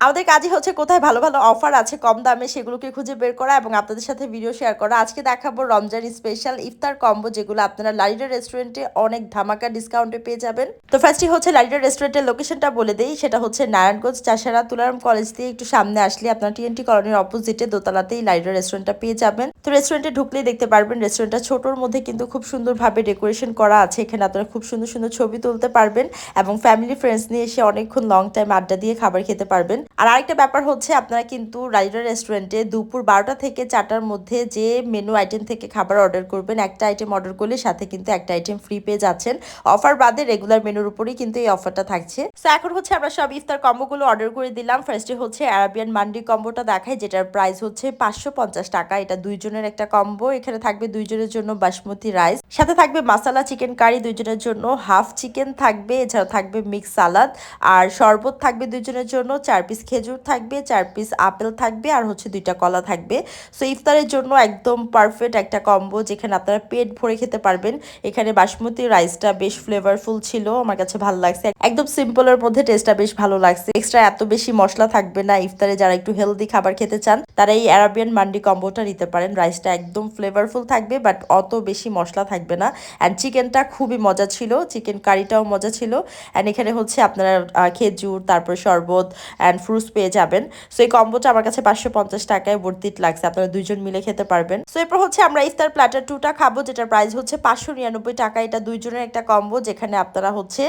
আমাদের কাজই হচ্ছে কোথায় ভালো ভালো অফার আছে, কম দামে সেগুলোকে খুঁজে বের করা এবং আপনাদের সাথে ভিডিও শেয়ার করা। আজকে দেখাবো রমজান স্পেশাল ইফতার কম্বো যেগুলো আপনারা লালিডা রেস্টুরেন্টে অনেক ধামাকা ডিসকাউন্টে পেয়ে যাবেন। তো ফার্স্টই হচ্ছে লালিডা রেস্টুরেন্টের লোকেশনটা বলে দেই, সেটা হচ্ছে নারায়ণগঞ্জ, চাষারা, তুলারাম কলেজ দিয়ে একটু সামনে আসলে আপনার টিএনটি কলোনির অপোজিটে দোতলাতেই লালিডা রেস্টুরেন্টটা পেয়ে যাবেন। তো রেস্টুরেন্টে ঢুকলেই দেখতে পারবেন রেস্টুরেন্টটা ছোটোর মধ্যে কিন্তু খুব সুন্দরভাবে ডেকোরেশন করা আছে, এখানে আপনারা খুব সুন্দর সুন্দর ছবি তুলতে পারবেন এবং ফ্যামিলি ফ্রেন্ডস নিয়ে এসে অনেকক্ষণ লং টাইম আড্ডা দিয়ে খাবার খেতে পারবেন। আর আরেকটা ব্যাপার হচ্ছে আপনারা কিন্তু রাইডার রেস্টুরেন্টে দুপুর বারোটা থেকে চারটার মধ্যে যে মেনু আইটেম থেকে খাবার অর্ডার করবেন, একটা আইটেম অর্ডার করলে সাথে কিন্তু একটা আইটেম ফ্রি পেয়ে যাচ্ছেন। অফার বাদে রেগুলার মেনুর উপরেই কিন্তু এই অফারটা থাকছে। তো এখন হচ্ছে আমরা সব ইফতার কম্বোগুলো অর্ডার করে দিলাম। ফার্স্টে হচ্ছে অ্যারাবিয়ান মান্ডি কম্বোটা দেখায় যেটার প্রাইস হচ্ছে পাঁচশো পঞ্চাশ টাকা। এটা দুইজনের একটা কম্বো এখানে থাকবে দুইজনের জন্য বাসমতি রাইস সাথে থাকবে মাসালা চিকেন কারি দুইজনের জন্য হাফ চিকেন থাকবে, এছাড়াও থাকবে মিক্স সালাদ আর শরবত থাকবে দুইজনের জন্য চার পিস খেজুর থাকবে, চার পিস আপেল থাকবে আর হচ্ছে দুইটা কলা থাকবে। সো ইফতারের জন্য একদম পারফেক্ট একটা কম্বো যেখানে আপনারা পেট ভরে খেতে পারবেন। এখানে বাসমতি রাইসটা বেশ ফ্লেভারফুল ছিল, আমার কাছে ভালো লাগছে। একদম সিম্পলের মধ্যে টেস্টটা বেশ ভালো লাগছে। এক্সট্রা এত বেশি মশলা থাকবে না ইফতারে যারা একটু হেলদি খাবার খেতে চান, তারা এই অ্যারাবিয়ান মান্ডি কম্বোটা নিতে পারেন। রাইসটা একদম ফ্লেভারফুল থাকবে বাট অত বেশি মশলা থাকবে না। অ্যান্ড চিকেনটা খুবই মজা ছিল চিকেন কারিটাও মজা ছিল। অ্যান্ড এখানে হচ্ছে আপনারা খেজুর, তারপর শরবত অ্যান্ড ফ্রুটস পেয়ে যাবেন। সো এই কম্বোটা আমার কাছে পাঁচশো পঞ্চাশ টাকায় ভর্তিট লাগছে। আপনারা দুইজন মিলে খেতে পারবেন। সো এরপর হচ্ছে আমরা ইফতার প্ল্যাটার টুটা খাব, যেটার প্রাইস হচ্ছে পাঁচশো নিরানব্বই টাকা। এটা দুইজনের একটা কম্বো যেখানে আপনারা হচ্ছে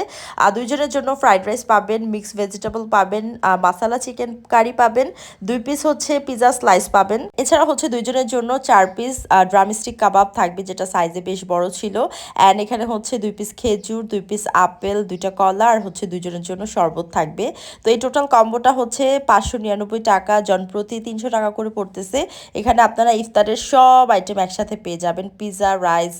দুইজনের জন্য ফ্রাইড রাইস পাবেন মিক্স ভেজিটেবল পাবেন মাসালা চিকেন কারি পাবেন, দুই পিস হচ্ছে পিজা স্লাইস পাবেন। এছাড়া হচ্ছে দুইজনের জন্য চার পিস ড্রামস্টিক কাবাব থাকবে, যেটা সাইজে বেশ বড় ছিল। অ্যান্ড এখানে হচ্ছে দুই পিস খেজুর, দুই পিস আপেল, দুইটা কলা, আর হচ্ছে দুইজনের জন্য শরবত থাকবে। তো এই টোটাল কম্বোটা হচ্ছে পাঁচশো নিরানব্বই টাকা, জনপ্রতি তিনশো টাকা করে পড়তেছে। এখানে আপনারা ইফতারের সব আইটেম একসাথে পেয়ে যাবেন। Pizza rice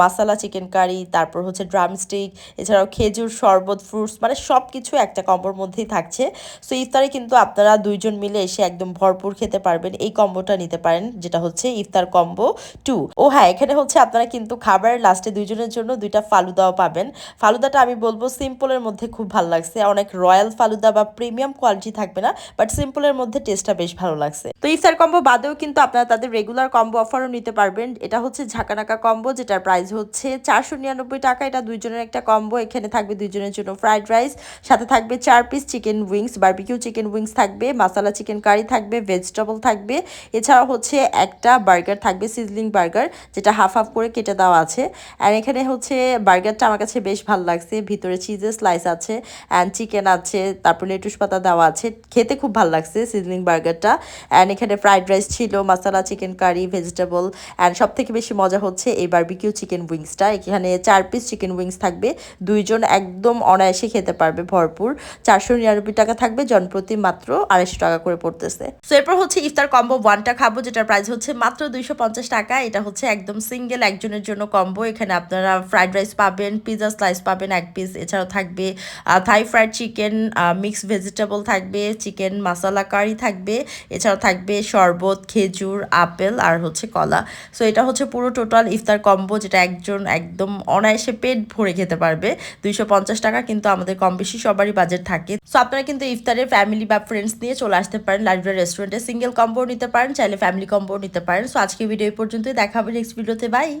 masala chicken curry তারপর হচ্ছে ড্রামস্টিক এছাড়াও খেজুর, শরবত ফ্রুটস মানে সব কিছু একটা কম্বোর মধ্যেই থাকছে। সো ইফতারে কিন্তু আপনারা দুইজন মিলে এসে একদম ভরপুর খেতে পারবেন। এই কম্বোটা নিতে পারেন, যেটা হচ্ছে ইফতার কম্বো টু ও হ্যাঁ এখানে হচ্ছে আপনারা কিন্তু খাবারের লাস্টে দুইজনের জন্য দুইটা ফালুদাও পাবেন। ফালুদাটা আমি বলব সিম্পলের মধ্যে খুব ভালো লাগছে। অনেক রয়্যাল ফালুদা বা প্রিমিয়াম কোয়ালিটি থাকবে না বাট সিম্পলের মধ্যে টেস্টটা বেশ ভালো লাগছে। তো ইফতার কম্বো বাদেও কিন্তু আপনারা তাদের রেগুলার কম্বো অফারও নিতে পারবেন। এটা হচ্ছে ঝাঁকানাকা কম্বো যেটার প্রাইস হচ্ছে চারশো নিরানব্বই টাকা। এটা দুইজনের একটা কম্বো এখানে থাকবে দুইজনের জন্য ফ্রাইড রাইস সাথে থাকবে চার piece chicken wings barbecue chicken wings থাকবে মাসালা চিকেন কারি থাকবে ভেজিটেবল থাকবে। এছাড়াও হচ্ছে একটা বার্গার থাকবে সিজলিং বার্গার যেটা হাফ হাফ করে কেটে দেওয়া আছে। আর এখানে হচ্ছে বার্গারটা আমার কাছে বেশ ভালো লাগছে। ভিতরে চিজের স্লাইস আছে অ্যান্ড চিকেন আছে, তারপর লেটুস পাতা দেওয়া আছে। খেতে খুব ভালো লাগছে সিজলিং বার্গারটা অ্যান্ড এখানে ফ্রাইড রাইস ছিল মশলা চিকেন কারি ভেজিটেবল অ্যান্ড সব থেকে বেশি মজা হচ্ছে এই বারবিকিউ চিকেন উইংসটা এখানে চার পিস চিকেন উইংস থাকবে, দুইজন একদম অনায়াসে খেতে পারবে ভরপুর। চারশো নিরানব্বই টাকা থাকবে, জনপ্রতি মাত্র আড়াইশো টাকা করে পড়তেছে। তো এরপর হচ্ছে ইফতার কম্বো ওয়ানটা খাব, যেটার প্রাইস হচ্ছে মাত্র দুইশো পঞ্চাশ টাকা। এটা হচ্ছে একদম সিঙ্গেল একজনের জন্য কম্বো এখানে আপনারা ফ্রাইড রাইস পাবেন পিৎজা স্লাইস পাবেন, এক পিস এছাড়াও থাকবে Thai fried chicken mix vegetable থাকবে। চিকেন মাসালা কারি থাকবে এছাড়া থাকবে শরবত, খেজুর, আপেল আর হচ্ছে কলা। সো এটা হচ্ছে পুরো টোটাল ইফতার কম্বো যেটা একজন একদম অনায়াসে পেট ভরে খেতে পারবে। দুইশো পঞ্চাশ টাকা কিন্তু আমাদের কম বেশি সবারই বাজেট থাকে। সো আপনারা কিন্তু ইফতারে ফ্যামিলি বা ফ্রেন্ডস নিয়ে চলে আসতে পারেন লাইব্রেরি রেস্টুরেন্টে সিঙ্গেল কম্বো নিতে পারেন, চাইলে ফ্যামিলি কম্বো নিতে পারেন। সো আজকে ভিডিও পর্যন্তই, দেখা হবে নেক্সট ভিডিওতে বাই